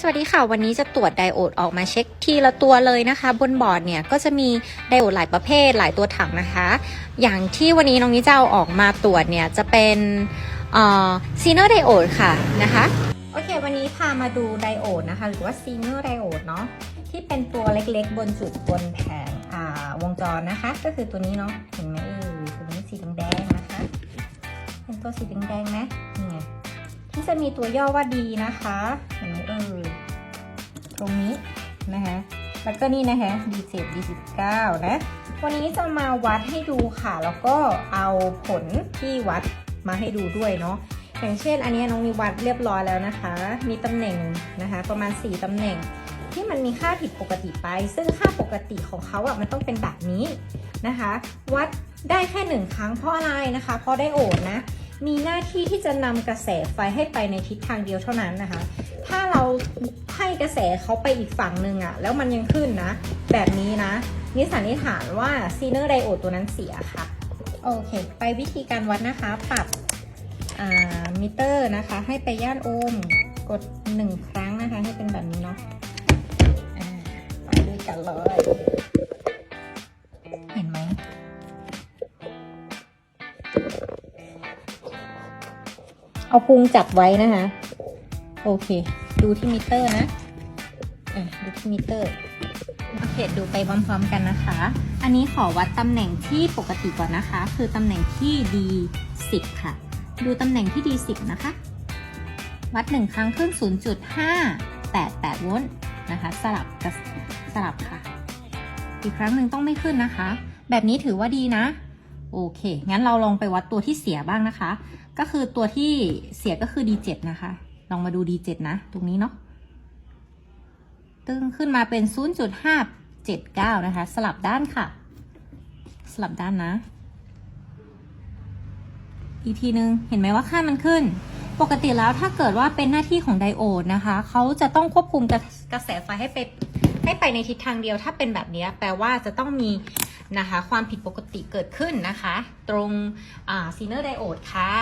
สวัสดีค่ะ วันนี้จะตรวจไดโอดออกมาเช็คทีละตัวเลยนะคะ บนบอร์ดเนี่ยก็จะมีไดโอดหลายประเภทหลายตัวถังนะคะ อย่างที่วันนี้น้องนิจะเอาออกมาตรวจเนี่ยจะเป็นซีเนอร์ไดโอดค่ะนะคะโอเค วันนี้พามาดูไดโอดนะคะ หรือว่าซีเนอร์ไดโอดเนาะที่เป็นตัวเล็กๆ บนจุดบนแผงอ่าวงจรนะคะ ก็คือตัวนี้เนาะเห็นไหมเออตัวนี้สีแดงๆนะคะเห็นตัวสีแดงๆไหมนี่ไงที่จะมีตัวย่อว่าดีนะคะเห็นไหมเออ ตรงนี้นะคะแล้วก็นี่นะคะ D7 D19 นะ วันนี้จะมาวัดให้ดูค่ะ แล้วก็เอาผลที่วัดมาให้ดูด้วยเนาะอย่างเช่น อันนี้น้องมีวัดเรียบร้อยแล้วนะคะ มีตำแหน่งนะคะ ประมาณ 4ตำแหน่งที่มันมีค่าผิดปกติไป ซึ่งค่าปกติของเขาอะมันต้องเป็นแบบนี้นะคะ วัดได้แค่หนึ่งครั้งเพราะอะไรนะคะ เพราะได้โอดนะ มีหน้าที่ที่จะนำกระแสไฟให้ไปในทิศทางเดียวเท่านั้นนะคะ กระแสเขาไปอีกฝั่งหนึ่งอะแล้วมันยังขึ้นนะ แบบนี้นะนิสันนิษฐานว่าซีเนอร์ไดโอดตัวนั้นเสียค่ะ โอเค ไปวิธีการวัดนะคะ ปรับมิเตอร์นะคะ ให้ไปย่านโอห์มกดหนึ่งครั้งนะคะ ให้เป็นแบบนี้เนาะไปด้วยกันเลย เห็นไหมเอาพุงจับไว้นะคะ โอเค ดูที่มิเตอร์นะ อะดูที่มิเตอร์โอเคดูไปพร้อมๆกันนะคะ อันนี้ขอวัดตำแหน่งที่ปกติก่อนนะคะ คือตำแหน่งที่ D10 ค่ะ ดูตำแหน่งที่ D10 นะคะ วัดหนึ่งครั้งขึ้น 0.588 โวลต์นะคะ สลับกับสลับค่ะ อีกครั้งหนึ่งต้องไม่ขึ้นนะคะ แบบนี้ถือว่าดีนะ โอเค งั้นเราลองไปวัดตัวที่เสียบ้างนะคะ ก็คือตัวที่เสียก็คือ D7 นะคะ ลองมาดู D7 นะ ตรงนี้เนาะ ตึงขึ้นมาเป็น 0.579 นะคะ สลับด้านค่ะ สลับด้านนะ อีกทีนึง เห็นไหมว่าค่ามันขึ้น ปกติแล้วถ้าเกิดว่าเป็นหน้าที่ของไดโอดนะคะ เขาจะต้องควบคุมกระกระแสไฟให้ไปให้ไปในทิศทางเดียวถ้าเป็นแบบนี้แปลว่าจะต้องมีนะคะความผิดปกติเกิดขึ้นนะคะ ตรงซีเนอร์ไดโอดค่ะ